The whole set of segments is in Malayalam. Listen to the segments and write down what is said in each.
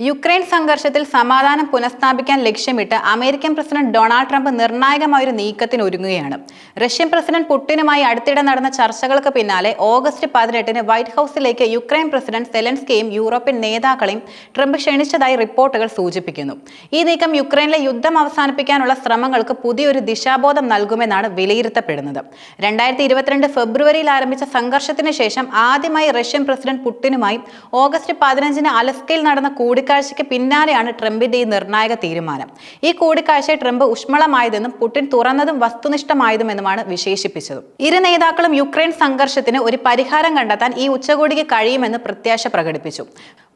യുക്രൈൻ സംഘർഷത്തിൽ സമാധാനം പുനഃസ്ഥാപിക്കാൻ ലക്ഷ്യമിട്ട് അമേരിക്കൻ പ്രസിഡന്റ് ഡൊണാൾഡ് ട്രംപ് നിർണായകമായ ഒരു നീക്കത്തിന് ഒരുങ്ങുകയാണ്. റഷ്യൻ പ്രസിഡന്റ് പുട്ടിനുമായി അടുത്തിടെ നടന്ന ചർച്ചകൾക്ക് പിന്നാലെ ഓഗസ്റ്റ് പതിനെട്ടിന് വൈറ്റ് ഹൌസിലേക്ക് യുക്രൈൻ പ്രസിഡന്റ് സെലൻസ്കിയും യൂറോപ്യൻ നേതാക്കളെയും ട്രംപ് ക്ഷണിച്ചതായി റിപ്പോർട്ടുകൾ സൂചിപ്പിക്കുന്നു. ഈ നീക്കം യുക്രൈനിലെ യുദ്ധം അവസാനിപ്പിക്കാനുള്ള ശ്രമങ്ങൾക്ക് പുതിയൊരു ദിശാബോധം നൽകുമെന്നാണ് വിലയിരുത്തപ്പെടുന്നത്. രണ്ടായിരത്തി ഇരുപത്തിരണ്ട് ഫെബ്രുവരിയിൽ ആരംഭിച്ച സംഘർഷത്തിന് ശേഷം ആദ്യമായി റഷ്യൻ പ്രസിഡന്റ് പുട്ടിനുമായി ഓഗസ്റ്റ് പതിനഞ്ചിന് അലസ്കയിൽ നടന്ന കൂടിക്കാഴ്ചയ്ക്ക് പിന്നാലെയാണ് ട്രംപിന്റെ ഈ നിർണായക തീരുമാനം. ഈ കൂടിക്കാഴ്ച ട്രംപ് ഊഷ്മളമായതെന്നും പുടിൻ തുറന്നതും വസ്തുനിഷ്ഠമായതുമെന്നുമാണ് വിശേഷിപ്പിച്ചത്. ഇരു നേതാക്കളും യുക്രൈൻ സംഘർഷത്തിന് ഒരു പരിഹാരം കണ്ടെത്താൻ ഈ ഉച്ചകോടിക്ക് കഴിയുമെന്ന് പ്രത്യാശ പ്രകടിപ്പിച്ചു.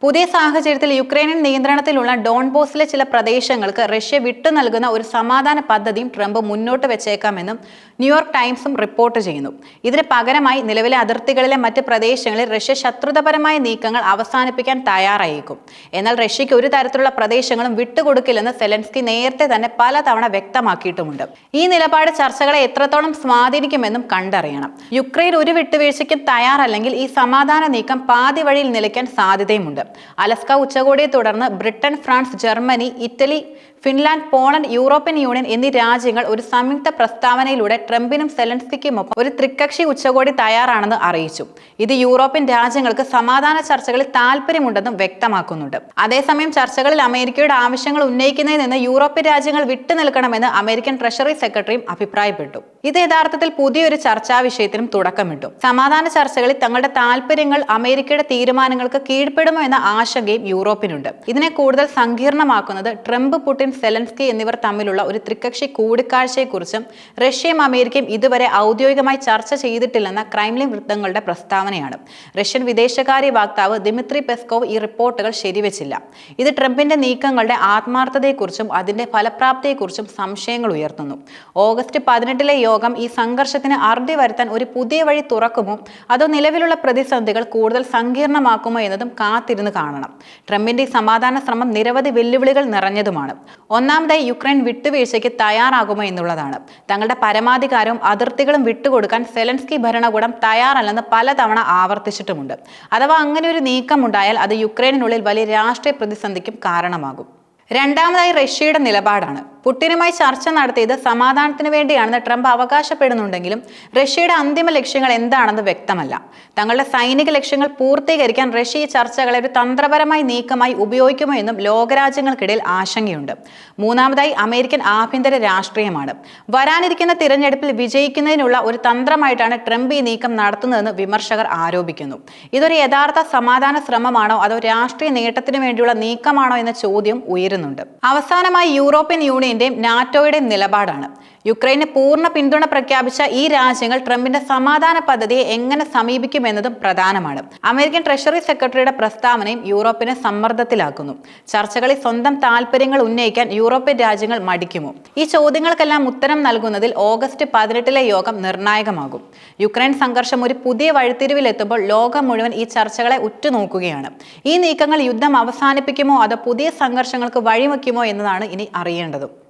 പുതിയ സാഹചര്യത്തിൽ യുക്രൈനിയൻ നിയന്ത്രണത്തിലുള്ള ഡോൺബോസിലെ ചില പ്രദേശങ്ങൾക്ക് റഷ്യ വിട്ടു നൽകുന്ന ഒരു സമാധാന പദ്ധതിയും ട്രംപ് മുന്നോട്ട് വെച്ചേക്കാമെന്നും ന്യൂയോർക്ക് ടൈംസും റിപ്പോർട്ട് ചെയ്യുന്നു. ഇതിന് പകരമായി നിലവിലെ അതിർത്തികളിലെ മറ്റ് പ്രദേശങ്ങളിൽ റഷ്യ ശത്രുതപരമായ നീക്കങ്ങൾ അവസാനിപ്പിക്കാൻ തയ്യാറായേക്കും. എന്നാൽ റഷ്യയ്ക്ക് ഒരു തരത്തിലുള്ള പ്രദേശങ്ങളും വിട്ടുകൊടുക്കില്ലെന്ന് സെലൻസ്കി നേരത്തെ തന്നെ പലതവണ വ്യക്തമാക്കിയിട്ടുമുണ്ട്. ഈ നിലപാട് ചർച്ചകളെ എത്രത്തോളം സ്വാധീനിക്കുമെന്നും കണ്ടറിയണം. യുക്രൈൻ ഒരു വിട്ടുവീഴ്ചയ്ക്കും തയ്യാറല്ലെങ്കിൽ ഈ സമാധാന നീക്കം പാതി വഴിയിൽ നിലയ്ക്കാൻ സാധ്യതയുമുണ്ട്. അലസ്ക ഉച്ചകോടിയെ തുടർന്ന് Britain France Germany Italy Finland Poland European Union എന്നീ രാജ്യങ്ങൾ ഒരു സംയുക്ത പ്രസ്താവനയിലൂടെ ട്രംപിനും സെലൻസ്കിക്കുമൊപ്പം ഒരു ത്രികക്ഷി ഉച്ചകോടി തയ്യാറാണെന്ന് അറിയിച്ചു. ഇത് യൂറോപ്യൻ രാജ്യങ്ങൾക്ക് സമാധാന ചർച്ചകളിൽ താല്പര്യമുണ്ടെന്നും വ്യക്തമാക്കുന്നുണ്ട്. അതേസമയം ചർച്ചകളിൽ അമേരിക്കയുടെ ആവശ്യങ്ങൾ ഉന്നയിക്കുന്നതിൽ നിന്ന് യൂറോപ്യൻ രാജ്യങ്ങൾ വിട്ടുനിൽക്കണമെന്ന് അമേരിക്കൻ ട്രഷറി സെക്രട്ടറിയും അഭിപ്രായപ്പെട്ടു. ഇത് യഥാർത്ഥത്തിൽ പുതിയൊരു ചർച്ചാ വിഷയത്തിനും തുടക്കമിട്ടു. സമാധാന ചർച്ചകളിൽ തങ്ങളുടെ താല്പര്യങ്ങൾ അമേരിക്കയുടെ തീരുമാനങ്ങൾക്ക് കീഴ്പ്പെടുമോ എന്ന ആശങ്കയും യൂറോപ്പിനുണ്ട്. ഇതിനെ കൂടുതൽ സങ്കീർണമാക്കുന്നത് ട്രംപ് പുടിൻ സെലൻസ്കി എന്നിവർ തമ്മിലുള്ള ഒരു ത്രികക്ഷി കൂടിക്കാഴ്ചയെക്കുറിച്ചും റഷ്യയും അമേരിക്കയും ഇതുവരെ ഔദ്യോഗികമായി ചർച്ച ചെയ്തിട്ടില്ലെന്ന ക്രൈംലിൻ വൃത്തങ്ങളുടെ പ്രസ്താവനയാണ്. റഷ്യൻ വിദേശകാര്യ വക്താവ് ദിമിത്രി പെസ്കോവ് ഈ റിപ്പോർട്ടുകൾ ശരിവെച്ചില്ല. ഇത് ട്രംപിന്റെ നീക്കങ്ങളുടെ ആത്മാർത്ഥതയെക്കുറിച്ചും അതിന്റെ ഫലപ്രാപ്തിയെക്കുറിച്ചും സംശയങ്ങൾ ഉയർത്തുന്നു. ഓഗസ്റ്റ് പതിനെട്ടിലെ യോഗം ഈ സംഘർഷത്തിന് അറുതി വരുത്താൻ ഒരു പുതിയ വഴി തുറക്കുമോ? അതോ നിലവിലുള്ള പ്രതിസന്ധികൾ കൂടുതൽ സങ്കീർണമാക്കുമോ എന്നതും കാത്തിരുന്ന് കാണണം. ട്രംപിന്റെ സമാധാന ശ്രമം നിരവധി വെല്ലുവിളികൾ നിറഞ്ഞതുമാണ്. ഒന്നാമതായി യുക്രൈൻ വിട്ടുവീഴ്ചയ്ക്ക് തയ്യാറാകുമോ എന്നുള്ളതാണ്. തങ്ങളുടെ പരമാധികാരവും അതിർത്തികളും വിട്ടുകൊടുക്കാൻ സെലൻസ്കി ഭരണകൂടം തയ്യാറല്ലെന്ന് പലതവണ ആവർത്തിച്ചിട്ടുമുണ്ട്. അഥവാ അങ്ങനെ ഒരു നീക്കമുണ്ടായാൽ അത് യുക്രൈനിനുള്ളിൽ വലിയ രാഷ്ട്രീയ പ്രതിസന്ധിക്കും കാരണമാകും. രണ്ടാമതായി റഷ്യയുടെ നിലപാടാണ്. പുട്ടിനുമായി ചർച്ച നടത്തിയത് സമാധാനത്തിന് വേണ്ടിയാണെന്ന് ട്രംപ് അവകാശപ്പെടുന്നുണ്ടെങ്കിലും റഷ്യയുടെ അന്തിമ ലക്ഷ്യങ്ങൾ എന്താണെന്ന് വ്യക്തമല്ല. തങ്ങളുടെ സൈനിക ലക്ഷ്യങ്ങൾ പൂർത്തീകരിക്കാൻ റഷ്യ ഈ ചർച്ചകളെ ഒരു തന്ത്രപരമായി നീക്കമായി ഉപയോഗിക്കുമോ എന്നും ലോകരാജ്യങ്ങൾക്കിടയിൽ ആശങ്കയുണ്ട്. മൂന്നാമതായി അമേരിക്കൻ ആഭ്യന്തര രാഷ്ട്രീയമാണ്. വരാനിരിക്കുന്ന തിരഞ്ഞെടുപ്പിൽ വിജയിക്കുന്നതിനുള്ള ഒരു തന്ത്രമായിട്ടാണ് ട്രംപ് ഈ നീക്കം നടത്തുന്നതെന്ന് വിമർശകർ ആരോപിക്കുന്നു. ഇതൊരു യഥാർത്ഥ സമാധാന ശ്രമമാണോ അതോ രാഷ്ട്രീയ നേട്ടത്തിന് വേണ്ടിയുള്ള നീക്കമാണോ എന്ന ചോദ്യം ഉയരുന്നുണ്ട്. അവസാനമായി യൂറോപ്യൻ യൂണിയൻ യൂണിയന്റെയും നാറ്റോയുടെയും നിലപാടാണ്. യുക്രൈന് പൂർണ പിന്തുണ പ്രഖ്യാപിച്ച ഈ രാജ്യങ്ങൾ ട്രംപിന്റെ സമാധാന പദ്ധതിയെ എങ്ങനെ സമീപിക്കുമെന്നതും പ്രധാനമാണ്. അമേരിക്കൻ ട്രഷറി സെക്രട്ടറിയുടെ പ്രസ്താവനയും യൂറോപ്പിനെ സമ്മർദ്ദത്തിലാക്കുന്നു. ചർച്ചകളിൽ സ്വന്തം താല്പര്യങ്ങൾ ഉന്നയിക്കാൻ യൂറോപ്യൻ രാജ്യങ്ങൾ മടിക്കുമോ? ഈ ചോദ്യങ്ങൾക്കെല്ലാം ഉത്തരം നൽകുന്നതിൽ ഓഗസ്റ്റ് പതിനെട്ടിലെ യോഗം നിർണായകമാകും. യുക്രൈൻ സംഘർഷം ഒരു പുതിയ വഴിത്തിരിവിലെത്തുമ്പോൾ ലോകം മുഴുവൻ ഈ ചർച്ചകളെ ഉറ്റുനോക്കുകയാണ്. ഈ നീക്കങ്ങൾ യുദ്ധം അവസാനിപ്പിക്കുമോ അതോ പുതിയ സംഘർഷങ്ങൾക്ക് വഴിവെക്കുമോ എന്നതാണ് ഇനി അറിയേണ്ടതും.